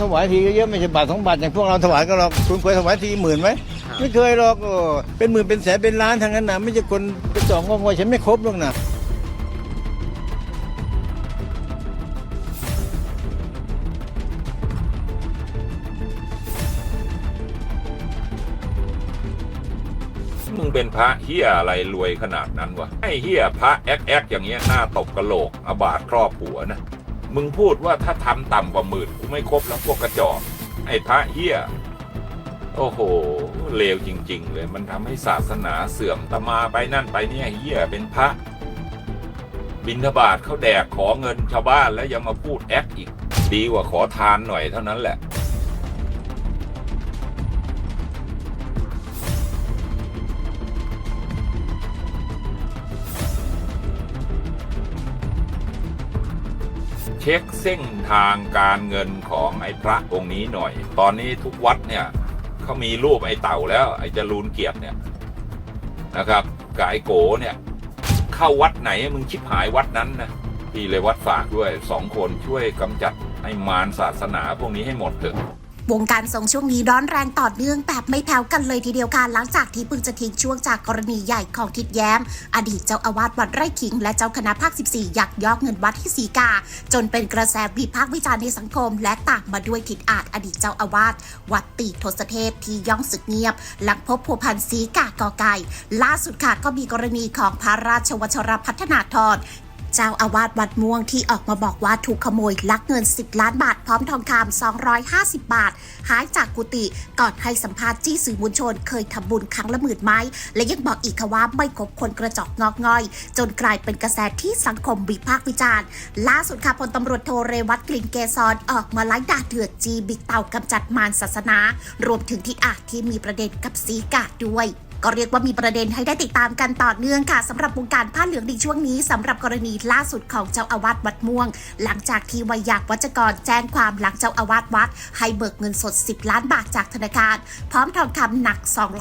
ถวายทีก็เยอะไม่ใช่บาทสองบาทอย่างพวกเราถวายก็หรอกคุณเคยถวายทีหมื่นไหมไม่เคยหรอกโอ้เป็นหมื่นเป็นแสนเป็นล้านทั้งนั้นนะไม่ใช่คนกระจอกงอกงวยฉันไม่ครบหรอกนะมึงเป็นพระเฮียอะไรรวยขนาดนั้นวะไอ้เฮียพระแอ๊กแอ๊กอย่างเงี้ยหน้าตกกระโหลกอาบาดครอบหัวนะ มึงพูดว่าถ้าทำต่ำกว่าหมื่นกูไม่ครบแล้วพวกกระจอกไอ้พระเฮียโอ้โหเลวจริง ๆ เลยมันทำให้ศาสนาเสื่อมตมาไปนั่นไปเนี่ยเฮียเป็นพระ บินทบาทเขาแดกขอเงินชาวบ้านแล้วยังมาพูดแอ๊กอีก ดีกว่าขอทานหน่อยเท่านั้นแหละ ช็คเส้นทางการเงินของไอ้พระองค์นี้หน่อย ตอนนี้ทุกวัดเนี่ยเขามีรูปไอ้เต่าแล้วไอ้จรูนเกียรติเนี่ยนะครับกับไอ้โกเนี่ย เข้าวัดไหนมึงชิบหายวัดนั้นนะพี่เลยวัดฝากด้วยสองคนช่วยกำจัดไอ้มารศาสนาพวกนี้ให้หมดเถอะ วงการทรงช่วงนี้ร้อนแรงต่อเนื่องแบบไม่แผ่วกันเลยทีเดียวกันหลังจากที่เพิ่งจะทิ้งช่วงจากกรณีใหญ่ของทิดแย้ม อดีตเจ้าอาวาสวัดไร่ขิง และเจ้าคณะภาค 14 ยักยอกเงินวัดที่สีกา จนเป็นกระแสวิพากษ์วิจารณ์ในสังคม และตามมาด้วยทิดอาจอดีตเจ้าอาวาสวัดตีทศเทพที่ย่องศึกเงียบ หลังพบผัวพันสีกากอไก่ ล่าสุดค่ะก็มีกรณีของพระราชวชรพัฒนาธร เจ้าอาวาสวัดม่วงที่ออกมาบอกว่าถูกขโมยลักเงิน 10 ล้านบาท พร้อมทองคำ250 บาท หายจากกุฏิก่อนให้สัมภาษณ์จี้สื่อมวลชน เคยทำบุญครั้งละหมื่นไม้และยังบอกอีกค่ะว่าไม่คบคนกระจอกงอกง่อย จนกลายเป็นกระแสที่สังคมวิพากษ์วิจารณ์ ล่าสุดค่ะพลตำรวจโทเรวัตกลิ่นเกษรออกมาไล่ด่าเถือดจีบิ๊กเต่ากำจัดมารศาสนา รวมถึงที่อาจที่มีประเด็นกับสีกาดด้วย ก็เรียกว่ามีประเด็นให้ได้ติดตามกันต่อเนื่องค่ะสำหรับวงการผ้าเหลืองในช่วงนี้สำหรับกรณีล่าสุดของเจ้าอาวาสวัดม่วง หลังจากที่วัยยากวัจกรแจ้งความหลังเจ้าอาวาสวัด ให้เบิกเงินสด 10 ล้านบาทจากธนาคาร พร้อมทองคำหนัก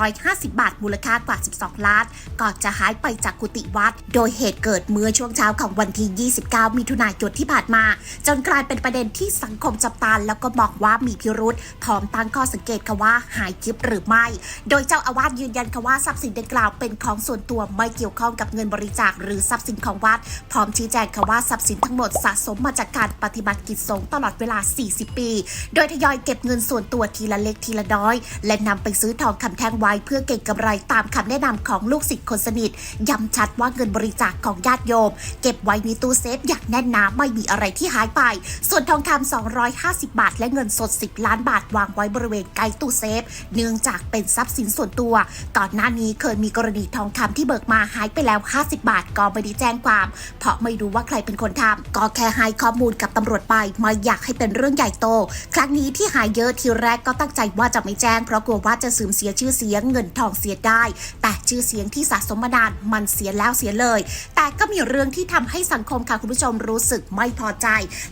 250 บาทมูลค่ากว่า 12 ล้าน ก่อนจะหายไปจากกุฏิวัด โดยเหตุเกิดเมื่อช่วงเช้าของวันที่ 29 มิถุนายนที่ผ่านมา จนกลายเป็นประเด็นที่สังคมจับตาแล้วก็บอกว่ามีพิรุษพร้อมตั้งข้อสังเกตค่ะว่าหายคลิปหรือไม่ โดยเจ้าอาวาสยืนยันค่ะว่าทรัพย์สินดังกล่าวเป็นของส่วนตัวไม่เกี่ยวข้องกับเงินบริจาคหรือทรัพย์สินของวัด พร้อมชี้แจงค่ะว่าทรัพย์สินทั้งหมดสะสมมาจากการปฏิบัติกิจสงฆ์ตลอดเวลา 40 ปี โดยทยอยเก็บเงินส่วนตัวทีละเล็กทีละน้อย และนำไปซื้อทองคำแท่งไว้เพื่อเก็งกำไรตามคำแนะนำของลูกศิษย์คนสนิทย้ำชัดว่าเงินบริจาคของญาติโยม เก็บไว้ในตู้เซฟอย่างแน่นหนาไม่มีอะไรที่หายไป ส่วนทองคำ250 บาท และเงินสด 10 ล้านบาทวางไว้บริเวณใกล้ตู้เซฟ เนื่องจากเป็นทรัพย์สินส่วนตัวก่อนหน้านี้เคยมีกรณีทองคำที่เบิกมาหายไปแล้ว 50 บาทก็ไม่ได้แจ้งความ เพราะไม่รู้ว่าใครเป็นคนทำก็แค่ให้ข้อมูลกับตำรวจไปไม่อยากให้เป็นเรื่องใหญ่โต ครั้งนี้ที่หายเยอะทีแรกก็ตั้งใจว่าจะไม่แจ้ง เพราะกลัวว่าจะเสื่อมเสียชื่อเสียงเงินทองเสียได้ แต่ชื่อเสียงที่สะสมมานานมันเสียแล้วเสียเลย แต่ก็มีเรื่องที่ทำให้สังคมค่ะคุณผู้ชมรู้สึกไม่พอใจ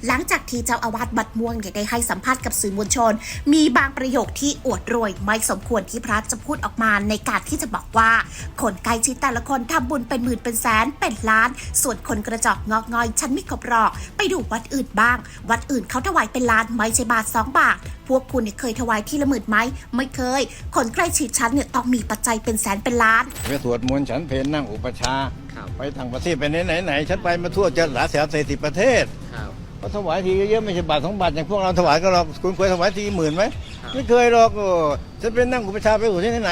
หลังจากที่เจ้าอาวาสบัดม่วงได้ให้สัมภาษณ์กับสื่อมวลชน มีบางประโยคที่อวดรวยไม่สมควรที่พระจะพูดออกมาในการที่จะบอกว่า คนใกล้ชิดแต่ละคนทำบุญเป็นหมื่นเป็นแสนเป็นล้าน ส่วนคนกระจอกงอกงอยฉันไม่ขบหรอก ไปดูวัดอื่นบ้าง วัดอื่นเขาถวายเป็นล้านไม่ใช่บาทสองบาท พวกคุณเนี่ยเคยถวายที่ละหมื่นไหมไม่เคย คนใกล้ชิดฉันเนี่ยต้องมีปัจจัยเป็นแสนเป็นล้าน ไปสวดมนต์ฉันเพลนั่งอุปชฌาย์ครับไปต่างประเทศไปไหนไหนไหนฉันไปมาทั่วจะหลายแสนสี่สิบประเทศครับก็ถวายทีก็เยอะไม่ใช่บาทสองบาทอย่างพวกเราถวายก็หรอกคุณเคยถวายทีหมื่นไหมครับไม่เคยหรอกโอ้ฉันเป็นนั่งอุปชฌาย์ไปอยู่ที่ไหนไหน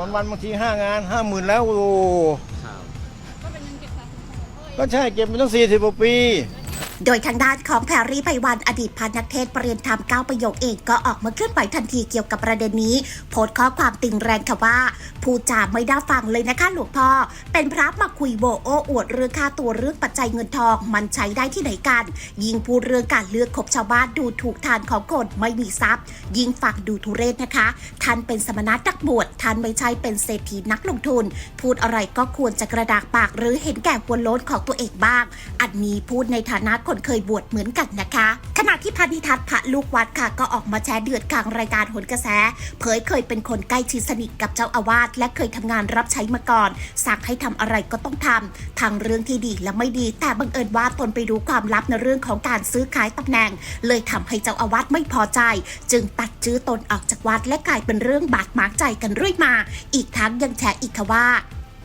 วันวันๆบางทีห้างานห้าหมื่นแล้วโอ้ครับก็ใช่เก็บมาตั้งสี่สิบกว่าปี โดยทางด้านของแพรรี่ไพวันอดีตพันนักเทศประเรียนธรรมก้าประโยคเองก็ออกมาเคลื่อนไหวทันทีเกี่ยวกับประเด็นนี้ โพสต์ข้อความติงแรงค่ะว่าพูดจาไม่ได้ฟังเลยนะคะหลวงพ่อ เป็นพระมาคุยโวโอ้อวดเรื่องค่าตัวเรื่องปัจจัยเงินทอง มันใช้ได้ที่ไหนกัน ยิ่งพูดเรื่องการเลือกคบชาวบ้านดูถูกทานของคนไม่มีทรัพย์ ยิ่งฟังดูทุเรศนะคะ ท่านเป็นสมณะนักบวชท่านไม่ใช่เป็นเศรษฐีนักลงทุน พูดอะไรก็ควรจะกระดากปากหรือเห็นแก่หัวโล้นของตัวเองบ้าง อันนี้พูดในฐานะคนเคยบวชเหมือนกันนะคะ ขณะที่พานิทัศน์พระลูกวัดค่ะ ก็ออกมาแชร์เดือดกลางรายการหนกระแส เผยเคยเป็นคนใกล้ชิดสนิทกับเจ้าอาวาสและเคยทำงานรับใช้มาก่อนสั่งให้ทำอะไรก็ต้องทำทั้งเรื่องที่ดีและไม่ดี แต่บังเอิญว่าตนไปรู้ความลับในเรื่องของการซื้อขายตำแหน่ง เลยทำให้เจ้าอาวาสไม่พอใจ จึงตัดชื่อตนออกจากวัดและกลายเป็นเรื่องบาดหมางใจกันเรื่อยมา อีกทั้งยังแชร์อีกค่ะว่า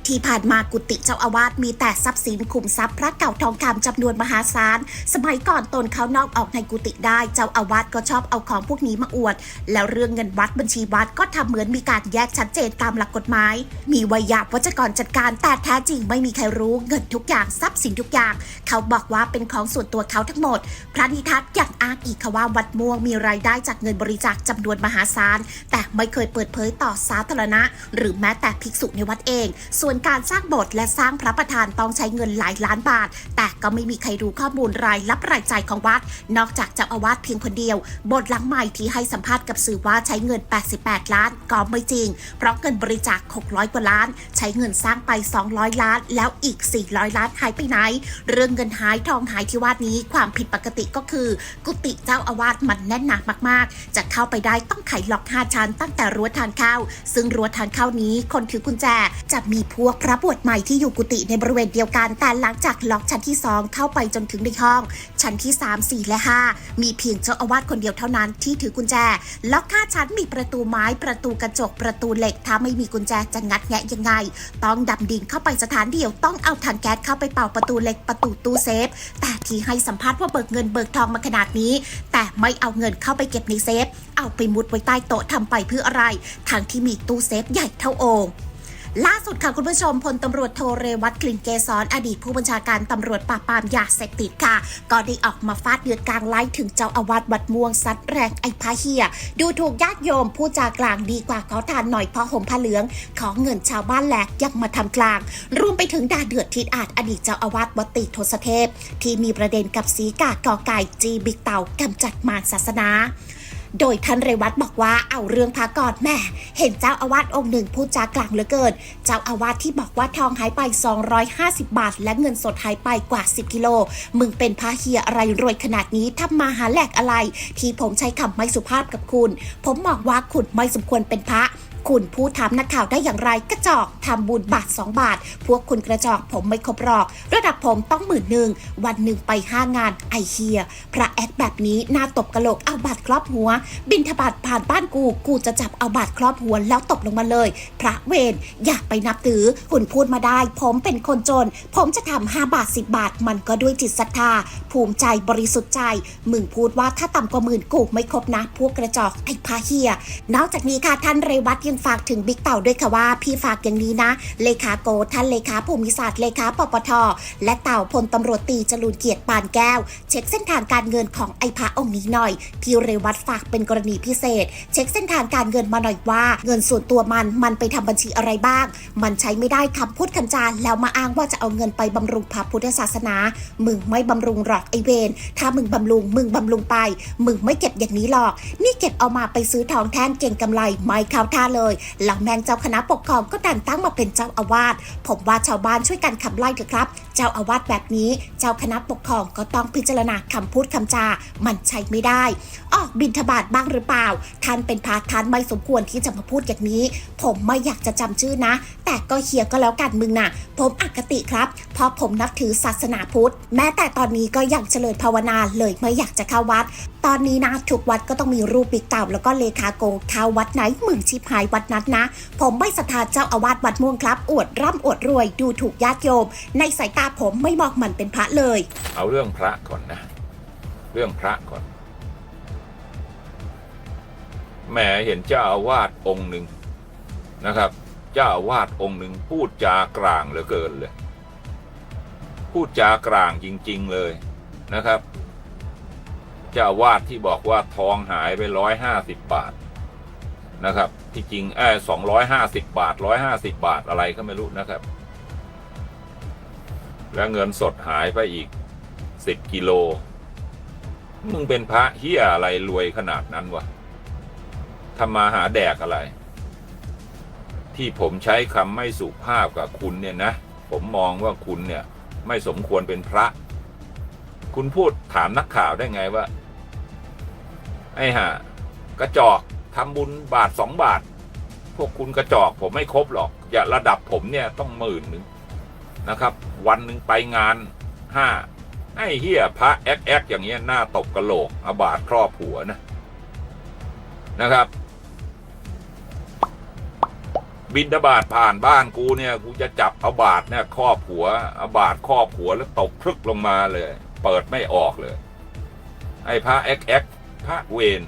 ที่ผ่านมากุฏิเจ้าอาวาสมีแต่ทรัพย์สินขุมทรัพย์พระเก่าทองคำจำนวนมหาศาล สมัยก่อนตนเขานอกออกในกุฏิได้ เจ้าอาวาสก็ชอบเอาของพวกนี้มาอวด แล้วเรื่องเงินวัดบัญชีวัดก็ทำเหมือนมีการแยกชัดเจนตามหลักกฎหมาย มีวิยาวัจกรจัดการแต่แท้จริงไม่มีใครรู้เงินทุกอย่างทรัพย์สินทุกอย่าง เขาบอกว่าเป็นของส่วนตัวเขาทั้งหมด พระนิทัศน์ยังอ้างอีกค่ะว่าวัดม่วงมีรายได้จากเงินบริจาคจำนวนมหาศาลแต่ไม่เคยเปิดเผยต่อสาธารณะ หรือแม้แต่ภิกษุในวัดเอง ส่วนการสร้างโบสถ์และสร้างพระประธานต้องใช้เงินหลายล้านบาท แต่ก็ไม่มีใครรู้ข้อมูลรายรับรายจ่ายของวัด นอกจากเจ้าอาวาสเพียงคนเดียว โบสถ์หลังใหม่ที่ให้สัมภาษณ์กับสื่อว่าใช้เงิน 88 ล้านก็ไม่จริง เพราะเงินบริจาค 600 กว่าล้าน ใช้เงินสร้างไป 200 ล้าน แล้วอีก 400 ล้านหายไปไหน เรื่องเงินหายทองหายที่ว่านี้ความผิดปกติก็คือ กุฏิเจ้าอาวาสมันแน่นหนักมากๆ จะเข้าไปได้ต้องไขล็อก5ชั้นตั้งแต่รั้วทางเข้าซึ่งรั้วทางเข้านี้คนถือกุญแจจะมีพวกพระบวชใหม่ที่อยู่กุฏิในบริเวณเดียวกัน แต่หลังจากล็อกชั้นที่2เข้าไปจนถึงในห้อง ชั้นที่ 3 4 และ 5 มีเพียงเจ้าอาวาสคนเดียวเท่านั้นที่ถือกุญแจ ล็อก5ชั้นมีประตูไม้ประตูกระจกประตูเหล็ก ถ้าไม่มีกุญแจจะงัดแงะยังไง ต้องดำดิ่งเข้าไปสถานเดียวต้องเอาถังแก๊สเข้าไปเป่าประตูเหล็กประตูตู้เซฟ แต่ที่ให้สัมภาษณ์ว่าเบิกเงินเบิกทองมาขนาดนี้ แต่ไม่เอาเงินเข้าไปเก็บในเซฟ เอาไปมุดไว้ใต้โต๊ะทำไปเพื่ออะไรทั้งที่มีตู้เซฟใหญ่เท่าโอ่ง ล่าสุดค่ะคุณผู้ชมพลตำรวจโทเรวัตกลิ่นเกษรอดีตผู้บัญชาการตำรวจปราบปรามยาเสพติดค่ะ ก็ได้ออกมาฟาดเดือดกลางไล่ถึงเจ้าอาวาสวัดม่วงซัดแรงไอ้พาเฮีย ดูถูกญาติโยมผู้จากลางดีกว่าขอทานหน่อยเพราะห่มผ้าเหลือง ขอเงินชาวบ้านแหลกยังมาทำกลาง รวมไปถึงด่าเดือดทิดอาจอดีตเจ้าอาวาสวัดติทศเทพ ที่มีประเด็นกับสีกากอไก่จีบิ๊กเต่ากำจัดมารศาสนา โดยท่านเรวัตบอกว่าเอาเรื่องพระกอดแม่ เห็นเจ้าอาวาสองค์หนึ่งพูดจากลางเหลือเกิน เจ้าอาวาสที่บอกว่าทองหายไป 250 บาท และเงินสดหายไปกว่า 10 กิโล มึงเป็นพระเฮียอะไรรวยขนาดนี้ทำมาหาแหลกอะไร ที่ผมใช้คำไม่สุภาพกับคุณ ผมมองว่าคุณไม่สมควรเป็นพระ คุณพูดถามนักข่าวได้อย่างไรกระจอกทำบุญบาท 2 บาท พวกคุณกระจอกผมไม่ครบหรอก ระดับผมต้องหมื่นหนึ่งวันหนึ่งไปห้างานไอเฮีย พระแอดแบบนี้หน้าตบกระโหลกเอาบาทครอบหัว บินทบาทผ่านบ้านกู กูจะจับเอาบาทครอบหัวแล้วตบลงมาเลย พระเวรอยากไปนับถือคุณพูดมาได้ ผมเป็นคนจน ผมจะทำ5บาท10บาท มันก็ด้วยจิตศรัทธา ภูมิใจบริสุทธิ์ใจมึงพูดว่าถ้าต่ำกว่าหมื่นกูไม่ครบนะ พวกกระจอกไอ้พาเฮีย นอกจากนี้ค่ะท่านเรวัตยังฝากถึงบิ๊กเต่าด้วยค่ะว่า พี่ฝากอย่างนี้นะ เลขาโกท่านเลขาภูมิศาสตร์เลขาปปท และเต่าพลตำรวจตีจรูนเกียรติปานแก้ว เช็คเส้นทางการเงินของไอ้พระองค์นี้หน่อย พี่เรวัตฝากเป็นกรณีพิเศษ เช็คเส้นทางการเงินมาหน่อยว่า เงินส่วนตัวมันมันไปทำบัญชีอะไรบ้าง มันใช้ไม่ได้คำพูดคำจาแล้วมาอ้างว่าจะเอาเงินไปบำรุงพระพุทธศาสนา มึงไม่บำรุงหรอกไอเวนถ้ามึงบำรุงมึงบำรุงไป มึงไม่เก็บอย่างนี้หรอก นี่เก็บเอามาไปซื้อทองแท่นเก่งกำไรไม่เข้าท่าเลยหลังแมงเจ้าคณะปกครองก็ดันตั้งมาเป็นเจ้าอาวาสผมว่าชาวบ้านช่วยกันขับไล่เถอะครับ เจ้าอาวาสแบบนี้ เจ้าคณะปกครองก็ต้องพิจารณาคำพูดคำจา มันใช้ไม่ได้ออกบินทบาทบ้างหรือเปล่า ท่านเป็นพาท่านไม่สมควรที่จะมาพูดอย่างนี้ ผมไม่อยากจะจำชื่อนะ แต่ก็เฮียก็แล้วกันมึงน่ะ ผมอคติครับ เพราะผมนับถือศาสนาพุทธ แม้แต่ตอนนี้ก็ยังเฉลิมภาวนาเลยไม่อยากจะเข้าวัด ตอนนี้นะทุกวัดก็ต้องมีรูปปิกเต่าแล้วก็เลขาโกเข้าวัดไหนมึงชิบหายวัดนั้นนะ ผมไม่ศรัทธาเจ้าอาวาสวัดม่วงครับ อวดร่ำอวดรวยดูถูกญาติโยม ในสายตาผมไม่มองมันเป็นพระเลย เอาเรื่องพระก่อนนะ เรื่องพระก่อนแหมเห็นเจ้าอาวาสองค์หนึ่งนะครับ เจ้าอาวาสองค์หนึ่งพูดจากลางเหลือเกินเลย พูดจากลางจริง ๆเลยนะครับ เจ้าอาวาสที่บอกว่าทองหายไปร้อยห้าสิบบาท นะครับ ที่จริงแอบสองร้อยห้าสิบบาทร้อยห้าสิบบาทอะไรก็ไม่รู้นะครับ แล้วเงินสดหายไปอีกสิบกิโล มึงเป็นพระเฮียอะไรรวยขนาดนั้นวะทำมาหาแดกอะไร ที่ผมใช้คำไม่สุภาพกับคุณเนี่ยนะ ผมมองว่าคุณเนี่ย ไม่สมควรเป็นพระ คุณพูดถามนักข่าวได้ไงว่า ไอ้ห่ากระจอก ทำบุญบาทสองบาท พวกคุณกระจอกผมไม่ครบหรอก อย่าระดับผมเนี่ยต้องหมื่นหนึ่งนะครับ วันหนึ่งไปงานห้าไอ้เฮียพระแอ๊กแอ๊กอย่างเงี้ยหน้าตบกระโหลกเอาบาทครอบหัวนะนะครับ บินทบาทผ่านบ้านกูเนี่ยกูจะจับเอาบาทเนี่ยครอบหัวเอาบาทครอบหัวแล้วตกพรึกลงมาเลย เปิดไม่ออกเลย ไอ้พระแอ๊กแอ๊กพระเวน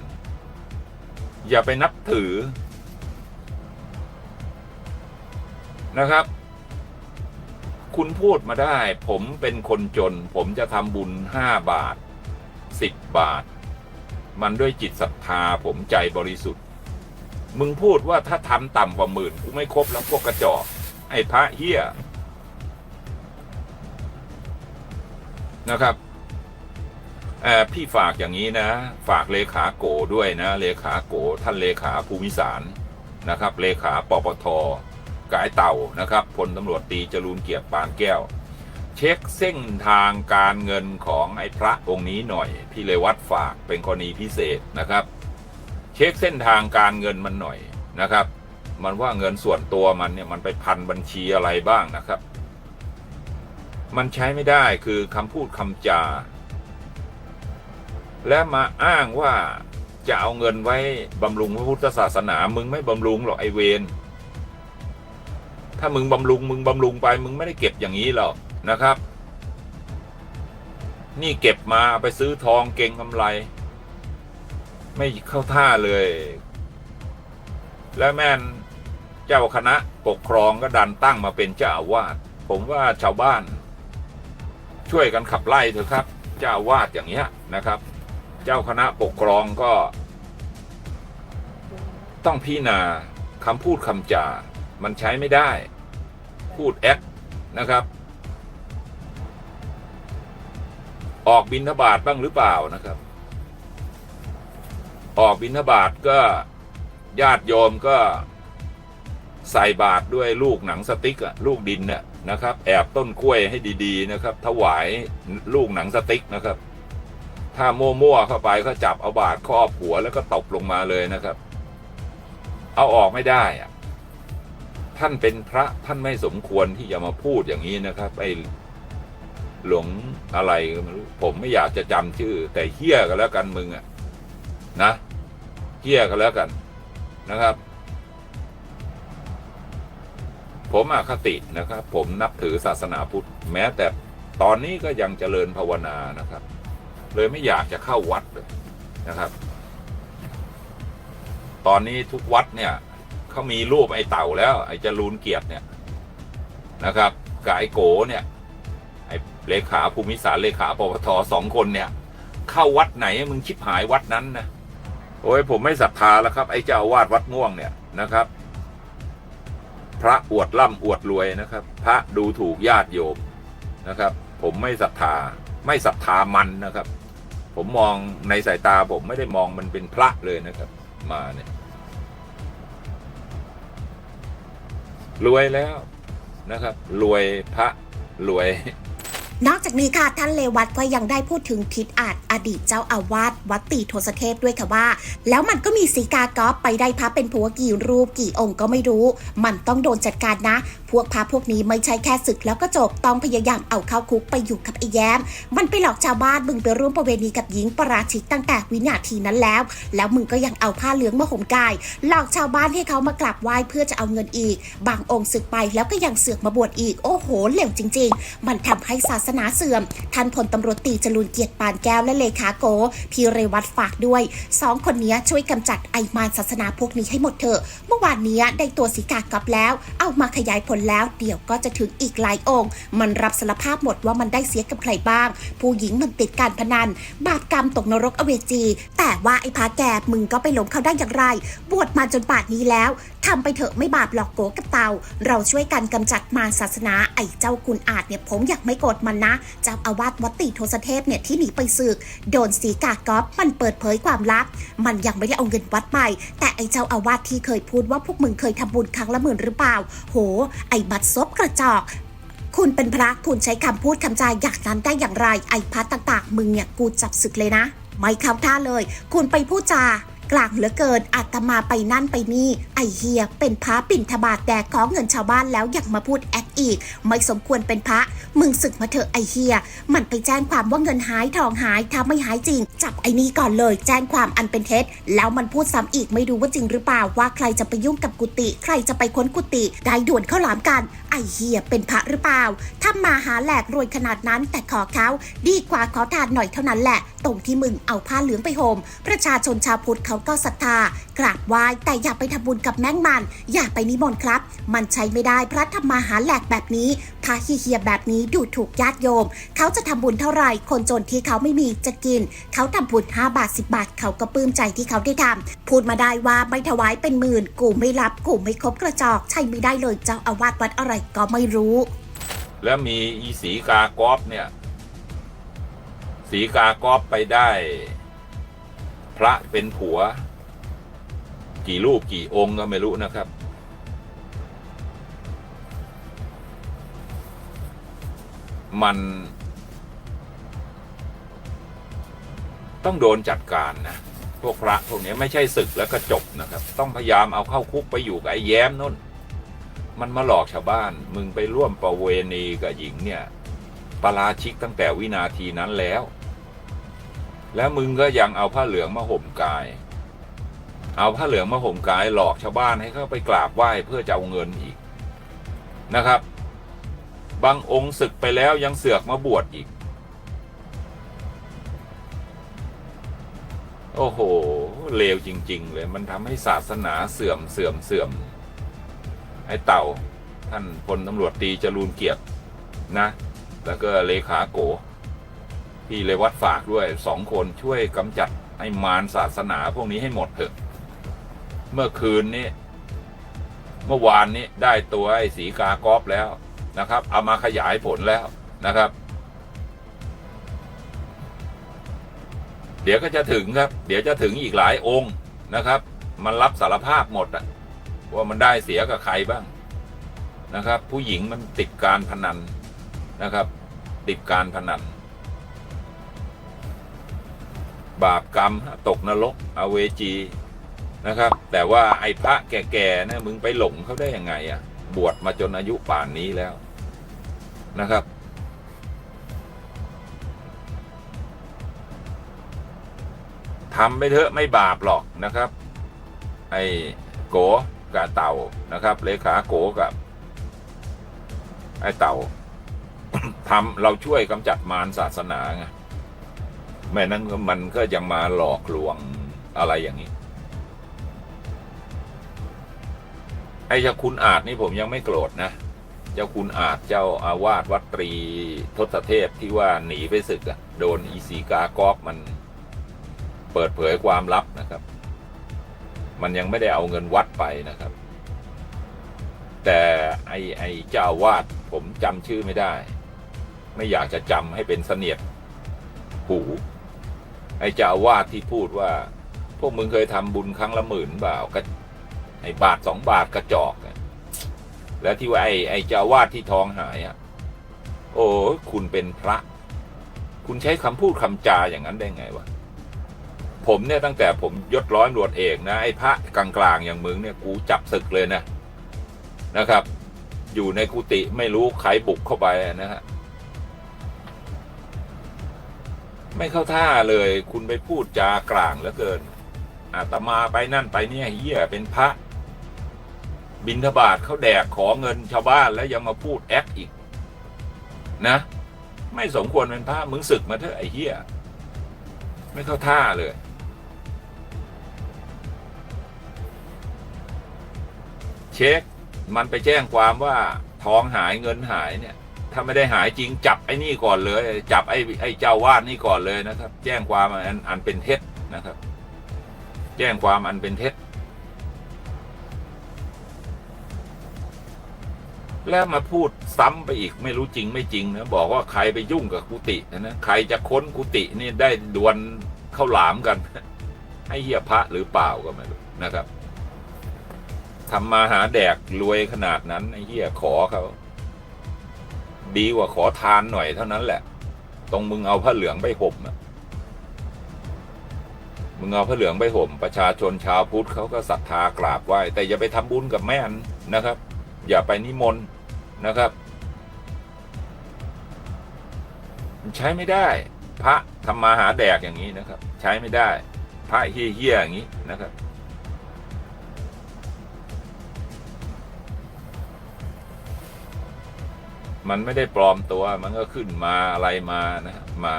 อย่าไปนับถือนะครับ คุณพูดมาได้ ผมเป็นคนจน ผมจะทำบุญห้าบาทสิบบาท มันด้วยจิตศรัทธาผมใจบริสุทธิ์ มึงพูดว่าถ้าทำต่ำกว่าหมื่นกูไม่ครบแล้วพวกกระจอกไอ้พระเฮียนะครับ พี่ฝากอย่างนี้นะ ฝากเลขาโกด้วยนะ เลขาโกท่านเลขาภูมิสารนะครับ เลขาปปทกายเต่านะครับพลตำรวจตีจรูนเกียรติปานแก้ว เช็คเส้นทางการเงินของไอ้พระองค์นี้หน่อย พี่เลวัดฝากเป็นกรณีพิเศษนะครับ เช็คเส้นทางการเงินมันหน่อยนะครับ มันว่าเงินส่วนตัวมันเนี่ยมันไปพันบัญชีอะไรบ้างนะครับ มันใช้ไม่ได้คือคำพูดคำจา และมาอ้างว่าจะเอาเงินไว้บำรุงพระพุทธศาสนา มึงไม่บำรุงหรอกไอเวนถ้ามึงบำรุงมึงบำรุงไป มึงไม่ได้เก็บอย่างนี้หรอกนะครับ นี่เก็บมาเอาไปซื้อทองเก่งกำไร ไม่เข้าท่าเลย และแม่นเจ้าคณะปกครองก็ดันตั้งมาเป็นเจ้าอาวาสผมว่าชาวบ้าน ช่วยกันขับไล่เถอะครับ เจ้าอาวาสอย่างเงี้ยนะครับ เจ้าคณะปกครองก็ ต้องพิจารณาคำพูดคำจา มันใช้ไม่ได้ พูดแอคนะครับ ออกบินทบาทบ้างหรือเปล่านะครับ ออกบิณฑบาตก็ญาติโยมก็ใส่บาตรด้วยลูกหนังสติ๊กอะลูกดินเนี่ยนะครับ แอบต้นกล้วยให้ดีๆนะครับ ถวายลูกหนังสติ๊กนะครับ ถ้ามั่วๆเข้าไปก็จับเอาบาตรครอบหัวแล้วก็ตบลงมาเลยนะครับ เอาออกไม่ได้อะท่านเป็นพระท่านไม่สมควรที่จะมาพูดอย่างนี้นะครับไอ้หลวงอะไรไม่รู้ผมไม่อยากจะจำชื่อ แต่เฮี้ยก็แล้วกันมึงอะนะเกี้ยกันแล้วกันนะครับ ผมอคตินะครับ ผมนับถือศาสนาพุทธ แม้แต่ตอนนี้ก็ยังเจริญภาวนานะครับ เลยไม่อยากจะเข้าวัดเลยนะครับ ตอนนี้ทุกวัดเนี่ยเขามีรูปไอ้เต่าแล้ว ไอ้จรูนเกียรติเนี่ยนะครับกับไอ้โกเนี่ย ไอ้เลขาภูมิสารเลขาปปทสองคนเนี่ย เข้าวัดไหนมึงชิบหายวัดนั้นนะโอ้ยผมไม่ศรัทธาแล้วครับ ไอ้เจ้าอาวาสวัดม่วงเนี่ยนะครับ พระอวดร่ำอวดรวยนะครับ พระดูถูกญาติโยมนะครับ ผมไม่ศรัทธาไม่ศรัทธามันนะครับ ผมมองในสายตาผมไม่ได้มองมันเป็นพระเลยนะครับ มาเนี่ยรวยแล้วนะครับ รวยพระรวย นอกจากนี้ค่ะท่านเลวัตก็ยังได้พูดถึงทิศอาจอดีตเจ้าอาวาสวัดตีโทสเทพด้วยค่ะว่า แล้วมันก็มีสีกากอฟไปได้พระเป็นผัวกี่รูปกี่องค์ก็ไม่รู้ มันต้องโดนจัดการนะ พวกพระพวกนี้ไม่ใช่แค่ศึกแล้วก็จบต้องพยายามเอาเข้าคุกไปอยู่กับไอ้แย้ม มันไปหลอกชาวบ้านมึงไปร่วมประเวณีกับหญิงประราชิกตั้งแต่วินาทีนั้นแล้ว แล้วมึงก็ยังเอาผ้าเหลืองมาห่มกาย หลอกชาวบ้านให้เขามากราบไหว้เพื่อจะเอาเงินอีก บางองค์ศึกไปแล้วก็ยังเสือกมาบวชอีก โอ้โหเหลวจริง ๆ มันทำให้ศาสนาเสื่อม ท่านพลตำรวจตีจรูนเกียรติปานแก้วและเลขาโก พีเรวัตฝากด้วยสองคนนี้ช่วยกำจัดไอมารศาสนาพวกนี้ให้หมดเถอะ เมื่อวานนี้ได้ตัวสีกากลับแล้ว เอามาขยายผลแล้ว เดี๋ยวก็จะถึงอีกหลายองค์ มันรับสารภาพหมดว่ามันได้เสียกับใครบ้าง ผู้หญิงมันติดการพนัน บาปกรรมตกนรกอเวจี แต่ว่าไอ้พาแกบมึงก็ไปหลงเขาได้อย่างไร บวชมาจนป่านนี้แล้วทำไปเถอะไม่บาปหลอกโกกับเตา เราช่วยกันกำจัดมารศาสนาไอ้เจ้าคุณอาจเนี่ยผมอยากไม่โกรธมันนะเจ้าอาวาสวัดติโทสเทพเนี่ยที่หนีไปศึก โดนสีกากอฟมันเปิดเผยความลับ มันยังไม่ได้เอาเงินวัดไปแต่ไอ้เจ้าอาวาสที่เคยพูดว่าพวกมึงเคยทำบุญครั้งละหมื่นหรือเปล่า โห ไอ้บัดซบกระจอกคุณเป็นพระคุณใช้คำพูดคำจาอย่างนั้นได้อย่างไร ไอ้พระต่างๆ มึงเนี่ยกูจับศึกเลยนะ ไม่เข้าท่าเลย คุณไปพูดจา กลางเหลือเกินอาตมาไปนั่นไปนี่ ไอเฮีย เป็นพระปิ่นทบาทแดกของเงินชาวบ้านแล้วอยากมาพูดแอค อีก ไม่สมควรเป็นพระ มึงศึกมาเถอะไอเฮีย มันไปแจ้งความว่าเงินหายทองหายถ้าไม่หายจริง จับไอ้นี่ก่อนเลย แจ้งความอันเป็นเท็จ แล้วมันพูดซ้ำอีกไม่รู้ว่าจริงหรือเปล่าว่าใครจะไปยุ่งกับกุฏิใครจะไปค้นกุฏิได้ด่วนเข้าหลามกัน ไอเฮียเป็นพระหรือเปล่าถ้ามาหาแหลกรวยขนาดนั้นแต่ขอเขาดีกว่าขอทานหน่อยเท่านั้นแหละ ตรงที่มึงเอาผ้าเหลืองไปห่มประชาชนชาวพุทธเขาก็ศรัทธากราบไหว้แต่อย่าไปทำบุญกับแม่งมัน อย่าไปนิมนต์ครับ มันใช้ไม่ได้พระทำมาหาแหลกแบบนี้พระเฮียแบบนี้ดูถูกญาติโยม เขาจะทำบุญเท่าไหร่ คนจนที่เขาไม่มีจะกิน เขาทำบุญ5บาท 10 บาท เขาก็ปลื้มใจที่เขาได้ทำพูดมาได้ว่าไม่ถวายเป็นหมื่น กูไม่รับ กูไม่ครบกระจอก ใช่ไม่ได้เลยเจ้าอาวาสวัดอะไรก็ไม่รู้ แล้วมีอีสีกากอบเนี่ย สีกากอบไปได้ พระเป็นผัว กี่รูปกี่องค์ก็ไม่รู้นะครับ มัน ต้องโดนจัดการนะพวกพระพวกนี้ไม่ใช่ศึกแล้วก็จบนะครับ ต้องพยายามเอาเข้าคุกไปอยู่กับไอ้แย้มนู่น มันมาหลอกชาวบ้าน มึงไปร่วมประเวณีกับหญิงเนี่ยปาราชิกตั้งแต่วินาทีนั้นแล้ว แล้วมึงก็ยังเอาผ้าเหลืองมาห่มกาย เอาผ้าเหลืองมาห่มกายหลอกชาวบ้านให้เขาไปกราบไหว้เพื่อจะเอาเงินอีกนะครับ บางองค์ศึกไปแล้วยังเสือกมาบวชอีก โอ้โห เลวจริง ๆ เลย มันทำให้ศาสนาเสื่อมเสื่อมเสื่อม ไอ้เต่า ท่านพลตำรวจตีจรูนเกียรตินะ แล้วก็เลขาโก พี่เลวัดฝากด้วยสองคนช่วยกำจัดไอ้มารศาสนาพวกนี้ให้หมดเถอะ เมื่อคืนนี้ เมื่อวานนี้ได้ตัวไอ้สีกากอบแล้ว นะครับ เอามาขยายผลแล้วนะครับ เดี๋ยวก็จะถึงครับ เดี๋ยวจะถึงอีกหลายองค์นะครับ มันรับสารภาพหมดอะว่ามันได้เสียกับใครบ้างนะครับ ผู้หญิงมันติดการพนันนะครับ ติดการพนัน บาปกรรมตกนรกอเวจีนะครับ แต่ว่าไอ้พระแก่ๆนะมึงไปหลงเขาได้ยังไงอะ่ะ บวชมาจนอายุป่านนี้แล้วนะครับ ทำไปเถอะไม่บาปหรอกนะครับ ไอ้โกกับเต่านะครับ เลขาโกกับ ไอ้เต่าทำเราช่วยกำจัดมารศาสนาไงไม่นั้นมันก็ยังมาหลอกลวงอะไรอย่างนี้ ไอ้เจ้าคุณอาจนี่ผมยังไม่โกรธนะ เจ้าคุณอาจเจ้าอาวาสวัดตรีทศเทพที่ว่าหนีไปศึกอะโดนอีสีกากอกมัน เปิดเผยความลับนะครับ มันยังไม่ได้เอาเงินวัดไปนะครับ แต่ไอ้ไอ้เจ้าอาวาดผมจำชื่อไม่ได้ ไม่อยากจะจำให้เป็นเสนียดหูไอ้เจ้าอาวาดที่พูดว่า พวกมึงเคยทำบุญครั้งละหมื่นเปล่าก็ ไอบาทสองบาทกระจอกแล้วที่ว่าไอไอเจ้าวาดที่ท้องหายอะ โอ้คุณเป็นพระ คุณใช้คำพูดคำจาอย่างนั้นได้ไงวะผมเนี่ยตั้งแต่ผมยศร้อยตำรวจเอกนะไอ้พระกลางๆอย่างมึงเนี่ยกูจับศึกเลยนะนะครับ อยู่ในกุฏิไม่รู้ใครบุกเข้าไปนะฮะไม่เข้าท่าเลย คุณไปพูดจากลางเหลือเกินอาตมาไปนั่นไปเนี่ยเฮียเป็นพระ บินทบาทเขาแดกขอเงินชาวบ้านแล้วยังมาพูดแอคอีก นะ ไม่สมควรเป็นพระมึงศึกมาเถอะไอ้เฮียไม่เข้าท่าเลย เช็ค มันไปแจ้งความว่าทองหายเงินหายเนี่ย ถ้าไม่ได้หายจริงจับไอ้นี่ก่อนเลย จับไอ้ไอ้เจ้าวาดนี่ก่อนเลยนะครับ แจ้งความอันอันเป็นเท็จนะครับ แจ้งความอันเป็นเท็จ แล้วมาพูดซ้ำไปอีกไม่รู้จริงไม่จริงนะบอกว่าใครไปยุ่งกับกุฏินะนะใครจะค้นกุฏินี่ได้ดวลเข้าหลามกัน ให้เหียพระหรือเปล่าก็ไม่รู้นะครับทำมาหาแดกรวยขนาดนั้นไอ้เหี้ยขอเขาดีกว่าขอทานหน่อยเท่านั้นแหละ ตรงมึงเอาผ้าเหลืองไปห่มอะมึงเอาผ้าเหลืองไปห่ม ประชาชนชาวพุทธเขาก็ศรัทธากราบไหว้แต่อย่าไปทำบุญกับแม่นนะครับ อย่าไปนิมนต์ นะครับมันใช้ไม่ได้ พระทำมาหาแดกอย่างนี้นะครับ ใช้ไม่ได้ พระเฮี้ยๆอย่างนี้นะครับ มันไม่ได้ปลอมตัวมันก็ขึ้นมาอะไรมานะมา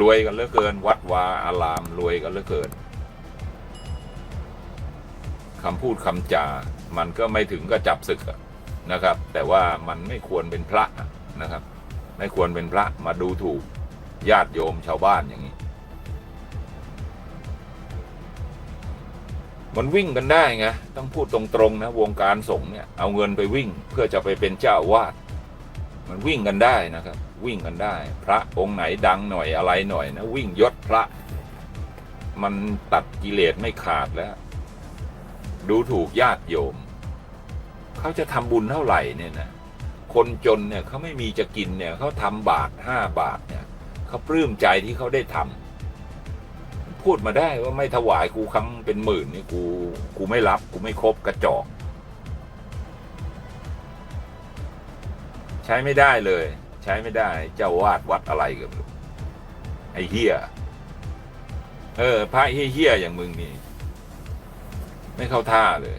รวยกันเหลือเกิน วัดวาอารามรวยกันเหลือเกินคำพูดคำจา มันก็ไม่ถึงก็จับศึกอะ นะครับ แต่ว่ามันไม่ควรเป็นพระนะครับ ไม่ควรเป็นพระมาดูถูกญาติโยมชาวบ้านอย่างนี้ มันวิ่งกันได้ไงต้องพูดตรงๆนะวงการสงฆ์เนี่ยเอาเงินไปวิ่งเพื่อจะไปเป็นเจ้าวาดมันวิ่งกันได้นะครับ วิ่งกันได้ พระองค์ไหนดังหน่อยอะไรหน่อยนะวิ่งยศพระ มันตัดกิเลสไม่ขาดแล้ว ดูถูกญาติโยม เขาจะทำบุญเท่าไหร่เนี่ยนะคนจนเนี่ยเขาไม่มีจะกินเนี่ยเขาทำบาทห้าบาทเนี่ยเขาปลื้มใจที่เขาได้ทำพูดมาได้ว่าไม่ถวายกูครั้งเป็นหมื่นนี่กูกูไม่รับกูไม่ครบกระจอก ใช้ไม่ได้เลย ใช้ไม่ได้ เจ้าวาดวัดอะไรกันไอ้เฮียเออพระเฮียๆอย่างมึงนี่ ไม่เข้าท่าเลย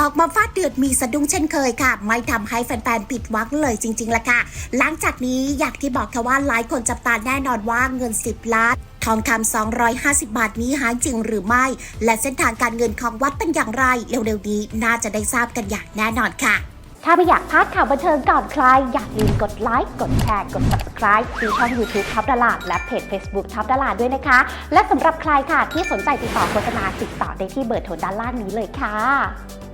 ออกมาฟาดเดือดมีสะดุ้งเช่นเคยค่ะ ไม่ทำให้แฟนๆ ผิดหวังเลยจริง ๆละค่ะ หลังจากนี้อยากที่บอกค่ะว่าหลายคนจับตาแน่นอนว่าเงิน 10 ล้านทองคำ 250 บาทนี้หายจริงหรือไม่ และเส้นทางการเงินของวัดเป็นอย่างไร เร็วๆนี้น่าจะได้ทราบกันอย่างแน่นอนค่ะ ถ้าไม่อยากพลาดข่าวบันเทิงก่อนใคร อย่าลืมกดไลค์ กดแชร์ กด subscribe ที่ช่อง YouTube ท็อปดาราและเพจ Facebook ท็อปดาราด้วยนะคะ และสำหรับใครค่ะที่สนใจติดต่อโฆษณาติดต่อได้ที่เบอร์โทรด้านล่างนี้เลยค่ะ